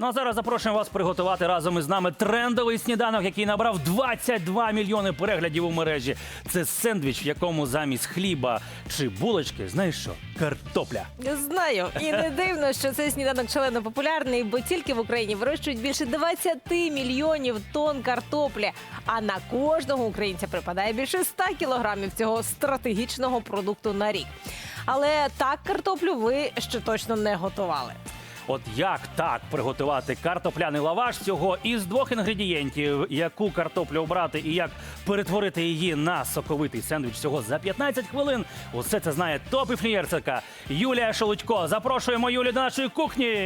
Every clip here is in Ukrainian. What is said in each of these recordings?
Ну а зараз запрошуємо вас приготувати разом із нами трендовий сніданок, який набрав 22 мільйони переглядів у мережі. Це сендвіч, в якому замість хліба чи булочки, знаєш що? Картопля. Знаю, і не дивно, що цей сніданок шалено популярний, бо тільки в Україні вирощують більше 20 мільйонів тонн картоплі. А на кожного українця припадає більше 100 кілограмів цього стратегічного продукту на рік. Але так картоплю ви ще точно не готували. От як так приготувати картопляний лаваш цього із двох інгредієнтів, яку картоплю обрати і як перетворити її на соковитий сендвіч всього за 15 хвилин. Усе це знає топ-іфлієрцерка Юлія Шелудько. Запрошуємо Юлю до нашої кухні.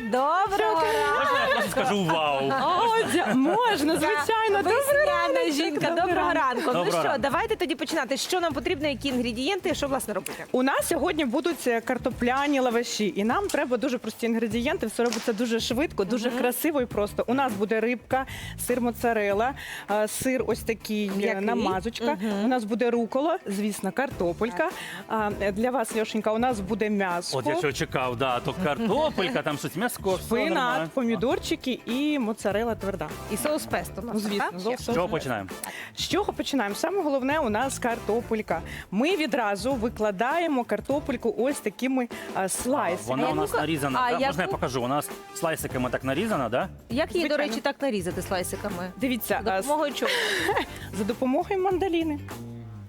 Доброго Можна я просто скажу вау. О, можна, звичайно. Весняна жінка, доброго ранку. Доброго ну що, ранку. давайте тоді починати. Що нам потрібно, які інгредієнти, що власне робити? У нас сьогодні будуть е, картопляні лаваші, і нам треба дуже прості інгредієнти. Все робиться дуже швидко, дуже красиво і просто. У нас буде рибка, сир моцарела, е, сир ось такий е, Який? намазочка. У нас буде рукола, звісно, картопелька. А, е, Для вас, Льошенька, у нас буде м'ясо. От я що чекав, да, то картопелька, там щось м'яско. нормально. Шпинат, помідорчики і моцарела тверда. І соус песто. у нас, Ну, звісно, так? З чого починаємо? З чого починаємо? Саме головне у нас картопелька. Ми відразу викладаємо картопельку ось такими а, слайсами. Вона у нас яку- нарізана. а да? Можна я покажу? Вона з слайсиками так нарізана, да? Як її, до Звичайно. речі, так нарізати слайсиками? Дивіться, За а, допомогою чого? за допомогою мандаліни.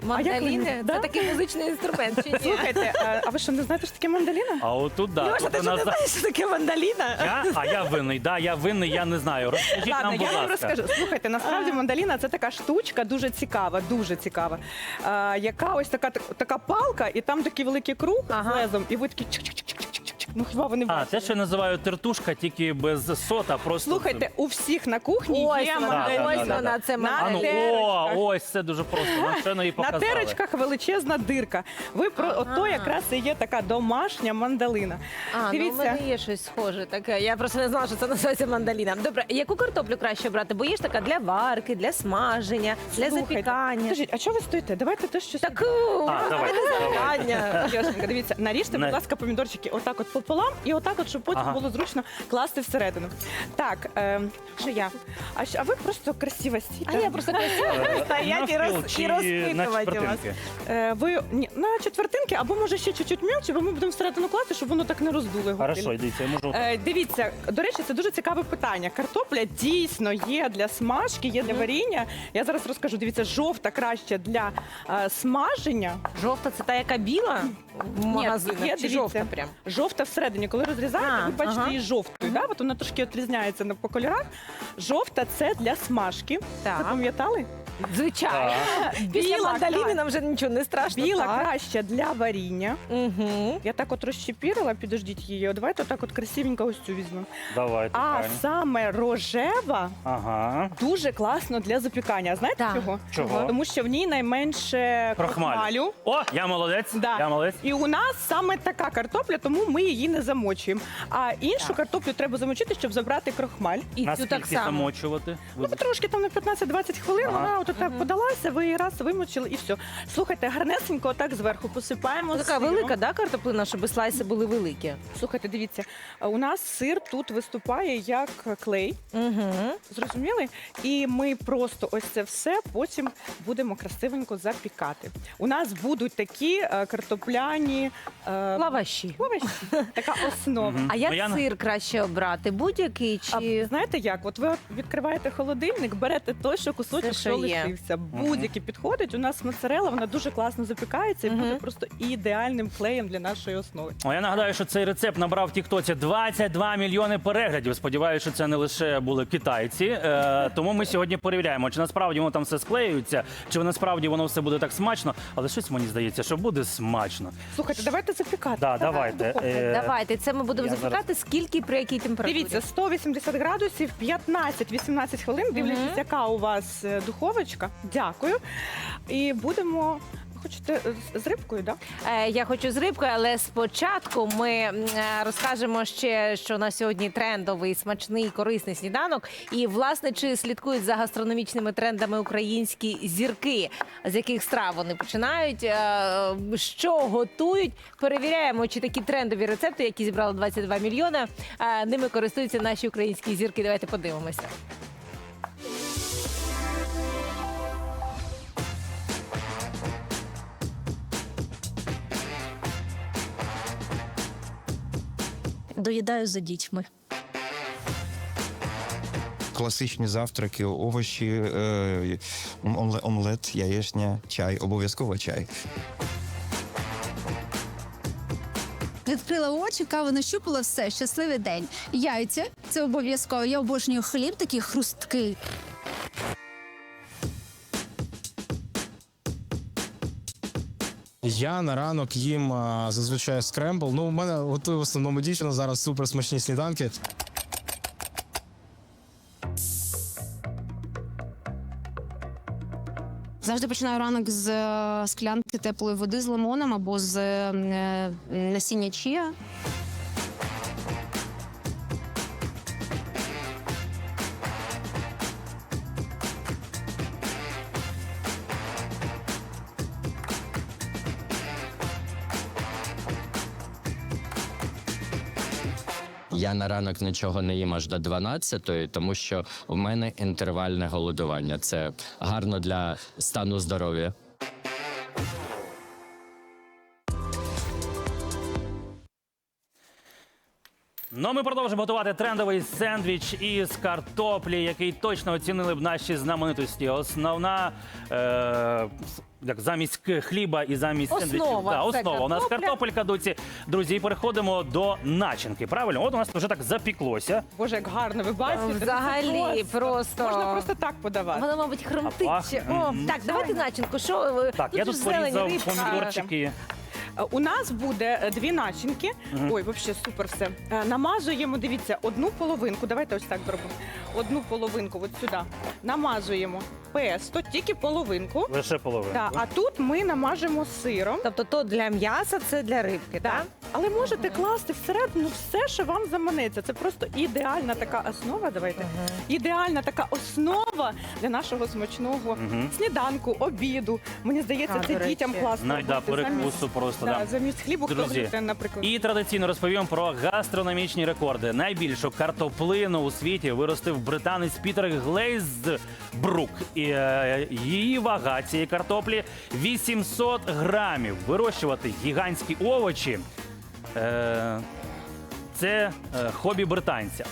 Мандаліни? ви- Це да? такий музичний інструмент, чи ні? Слухайте, а, а ви що не знаєте, що таке мандаліна? А отут, да. Льоша, тут ти у що не знаєш, що таке мандаліна? Я? А я винний, да, я винний, я не знаю. Розкажіть Ладно, нам, будь я вам ласка. розкажу. Слухайте, насправді мандаліна це така штучка, дуже цікава, дуже цікава. А, яка ось така така палка, і там такий великий круг Ага. з лезом, і ви такі чик-чик-чик-чик-чик. Ну хіба вони А, те, що я називаю тертушка, тільки без сота, просто. Слухайте, у всіх на кухні Ось є вона, мандаліна. ось да, да, вона, да. це На А ну, о, терочках. ось це дуже просто. Нам щойно її На показали. терочках величезна дирка. Ви про Ага. ото якраз і є така домашня мандалина. А, ну Дивіться. мене є щось схоже таке. Я просто не знала, що це називається мандаліна. Добре, яку картоплю краще брати? Бо є ж така для варки, для смаження, для Слухайте, запікання. Скажіть, а чого ви стоїте? Давайте те, що Так, А, давай, давай. запікання. Яшенька, дивіться, наріжте, Не. будь ласка, помідорчики отак от пополам і отак от, щоб потім Ага. було зручно класти всередину. Так, е, що я? А, що- а ви просто красиво А я просто красиво стоять і, роз, і розпитувати вас. Е, ви ні, на четвертинки, або може ще чуть-чуть м'якше, бо ми будемо всередину класти, щоб воно так не роздуло. Хорошо, дивіться, я можу. Е, дивіться, до речі, це дуже цікаве питання. Картопля дійсно є для смажки, є для варіння. Я зараз розкажу. Дивіться, жовта краще для е, смаження. Жовта це та, яка біла в магазинах? є, чи дивіться. жовта прям? Жовта всередині, коли розрізаєте, А, ви бачите ага. її жовтою. Да? От вона трошки відрізняється на- по кольорах. Жовта це для смажки. Так. Запам'ятали? Звичайно. Біла нам вже нічого не страшно. Біла так. краще для варіння. Угу. Я так от розчепірила, підождіть її. Давайте отак от красивенько ось цю візьмемо. Давайте. А правильно. саме рожева Ага. дуже класно для запікання. Знаєте Так. чого? Чого? Тому що в ній найменше Крохмалю. крохмалю. О, я молодець. Да. Я молодець. І у нас саме така картопля, тому ми її не замочуємо. А іншу Так. картоплю треба замочити, щоб забрати крохмаль. І цю Наскільки так само. замочувати? Ну, трошки там на 15-20 хвилин, Ага. вона от так подалася, ви її раз вимочили і все. Слухайте, гарнесенько отак зверху посипаємо. Така сиром. велика, да, картоплина, щоб слайси були великі. Слухайте, дивіться, у нас сир тут виступає як клей. Угу. Зрозуміли? І ми просто ось це все потім будемо красивенько запікати. У нас будуть такі е, картопляні е, Лаваші. лаваші. Така основа. Мгм. А як Ну, я на- сир краще обрати? Будь-який А чи знаєте як? От ви от відкриваєте холодильник, берете той, що кусочок, Це, що що є. Лишився. Будь-який підходить. У нас моцарела, вона дуже класно запікається і Мгм. буде просто ідеальним клеєм для нашої основи. О, я нагадаю, що цей рецепт набрав в Тіктоці 22 мільйони переглядів. Сподіваюся, що це не лише були китайці. Е, тому ми сьогодні перевіряємо, чи насправді воно там все склеюється, чи насправді воно все буде так смачно. Але щось мені здається, що буде смачно. Слухайте, давайте запікати. Да, давайте. Е, давайте це ми будемо я запікати. Скільки при якій температурі? Дивіться, 180 градусів, 15-18 хвилин, дивлячись, яка у вас е, духовочка. Дякую. І будемо хочете з рибкою, так? Е, Я хочу з рибкою, але спочатку ми е, розкажемо ще, що на сьогодні трендовий, смачний, корисний сніданок. І власне чи слідкують за гастрономічними трендами українські зірки, з яких страв вони починають, е, що готують. Перевіряємо, чи такі трендові рецепти, які зібрали 22 мільйони, е, ними користуються наші українські зірки. Давайте подивимося. Доїдаю за дітьми. Класичні завтраки, овочі, е, омле- омлет, яєчня, чай, обов'язково чай. Відкрила очі, каву нащупала, все, щасливий день. Яйця це обов'язково. Я обожнюю хліб, такий хрусткий. Я на ранок їм зазвичай скрембл. Ну, у мене готує в основному дівчина зараз супер смачні сніданки. Завжди починаю ранок з е, склянки теплої води з лимоном або з е, насіння чія. Я на ранок нічого не їм аж до 12-ї, тому що в мене інтервальне голодування. Це гарно для стану здоров'я. Ну, ми продовжимо готувати трендовий сендвіч із картоплі, який точно оцінили б наші знаменитості. Основна е, як замість хліба і замість Основа сендвічів. Да, це основа. У нас картопля. картопелька, доці. Друзі, і переходимо до начинки. Правильно, от у нас вже так запіклося. Боже, як гарно, ви бачите? Це Взагалі, просто. Можна просто так подавати. Воно, мабуть, хрумтить. А ще. О, Мгм. так, давайте начинку. Що ви- Так, я тут зелень, порізав рибка. помідорчики. Е, У нас буде е, дві начинки. Ой, взагалі супер все. Е, Намазуємо, дивіться, одну половинку. Давайте ось так зробимо. Одну половинку от сюди. Намазуємо песто, тільки половинку. Лише половину. Да, а тут ми намажемо сиром. Тобто то для м'яса, це для рибки, так? Так. Але можете класти всередину все, що вам заманеться. Це просто ідеальна така основа. Давайте ідеальна така основа для нашого смачного Мгм. сніданку, обіду. Мені здається, А, це речі. дітям класно. Найда робити. перекусу просто Да, да. замість хлібу хто Друзі, глютен, наприклад. І традиційно розповім про гастрономічні рекорди. Найбільшу картоплину у світі виростив британець Пітер Глейзбрук. І е, її вага цієї картоплі 800 грамів. Вирощувати гігантські овочі е, це е, хобі британця.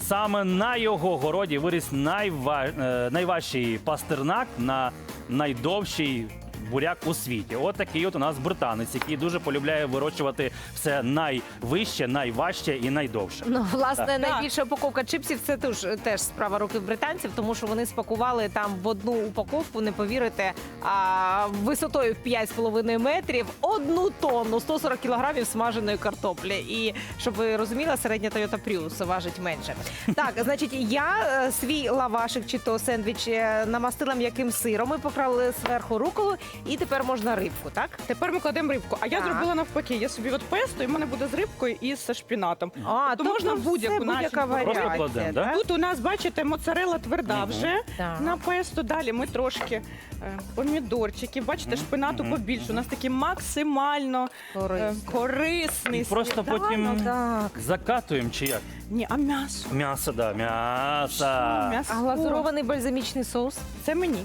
Саме на його городі виріс найва... найважчий пастернак на найдовший буряк у світі. От такий от у нас британець, який дуже полюбляє вирощувати все найвище, найважче і найдовше. Ну, власне, Так. найбільша упаковка чипсів це теж, теж справа руки британців, тому що вони спакували там в одну упаковку, не повірите, а, висотою в 5,5 метрів одну тонну, 140 кілограмів смаженої картоплі. І щоб ви розуміли, середня Toyota Prius важить менше. Так, значить, я е, свій лавашик чи то сендвіч е, намастила м'яким сиром. Ми покрали зверху руколу, і тепер можна рибку, так? Тепер ми кладемо рибку. А я Так. зробила навпаки. Я собі от песто, і в мене буде з рибкою і з шпінатом. А, Тобто можна будь-яку будь-яка начинку. Просто варіація, кладемо, да? так? Тут у нас, бачите, моцарела тверда Мгм. вже Так. на песто. Далі ми трошки е, помідорчики. Бачите, шпинату Мгм. побільше. У нас такий максимально е, Корисний. корисний. І просто сніданок. потім Так. закатуємо чи як? Ні, а м'ясо. М'ясо, да, м'ясо. Що, м'ясо? А глазурований бальзамічний соус? Це мені.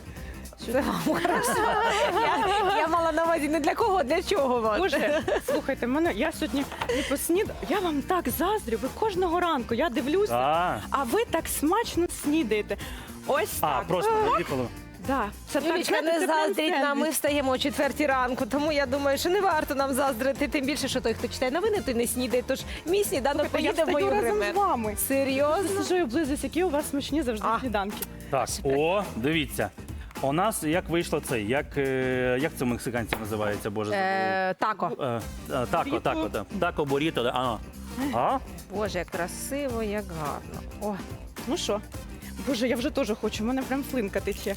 Це вам хорошо. Я, я мала на увазі не для кого, для чого вам. Боже, слухайте, мене я сьогодні не поснід. Я вам так заздрю. Ви кожного ранку я дивлюся, А, а ви так смачно снідаєте. Ось а так. просто заліпили. Да. Це так, Юлічка, знаєте, не це прям заздріть нам, ми сендвіч. встаємо о четвертій ранку, тому я думаю, що не варто нам заздрити, тим більше, що той, хто читає новини, той не снідає, тож мій сніданок Слухайте, я поїде в встаю мою разом гример. з вами. Серйозно? Слухай, облизуюсь, які у вас смачні завжди А. сніданки. Так, о, дивіться. У нас як вийшло це? Як, е, як це мексиканці називається, боже? Е, тако. Е, е, тако, тако, да. Тако, буріто, да. А. А? Боже, як красиво, як гарно. О, Ну що? Боже, я вже теж хочу, у мене прям слинка тече.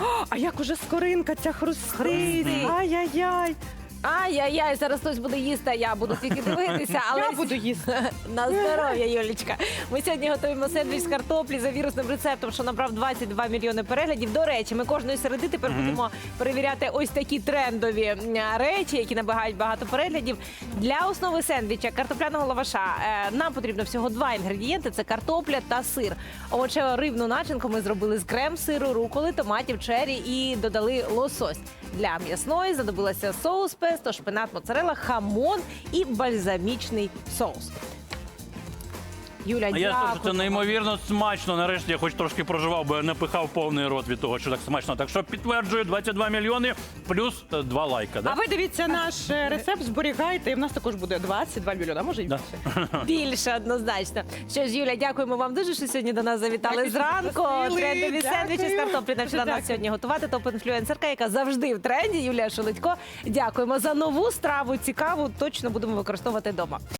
О, а як уже скоринка ця хрустить. Хрустить. Ай-яй-яй. Ай-яй-яй, зараз хтось буде їсти, а я буду тільки дивитися. Але Я буду їсти. на здоров'я, Юлічка. Ми сьогодні готуємо сендвіч з картоплі за вірусним рецептом, що набрав 22 мільйони переглядів. До речі, ми кожної середи тепер будемо перевіряти ось такі трендові речі, які набагають багато переглядів. Для основи сендвіча картопляного лаваша е, нам потрібно всього два інгредієнти: це картопля та сир. Овочево рибну начинку ми зробили з крем-сиру, руколи, томатів, чері і додали лосось. Для м'ясної знадобилося соус песто, шпинат, моцарела, хамон і бальзамічний соус. Юля, А я скажу, дякую. це неймовірно смачно. Нарешті я хоч трошки проживав, бо я напихав повний рот від того, що так смачно. Так що підтверджую 22 мільйони плюс е, два лайка. А ви дивіться наш е, рецепт, зберігайте, і в нас також буде 22 мільйона, а може і Да. більше. Більше однозначно. Що ж, Юля, дякуємо вам дуже, що сьогодні до нас завітали Дякую, що зранку. запросили. Трендові сендвічі з картоплі навчила нас Дякую. сьогодні готувати. Топ-інфлюенсерка, яка завжди в тренді. Юлія Шеледько. Дякуємо за нову страву. Цікаву. Точно будемо використовувати вдома.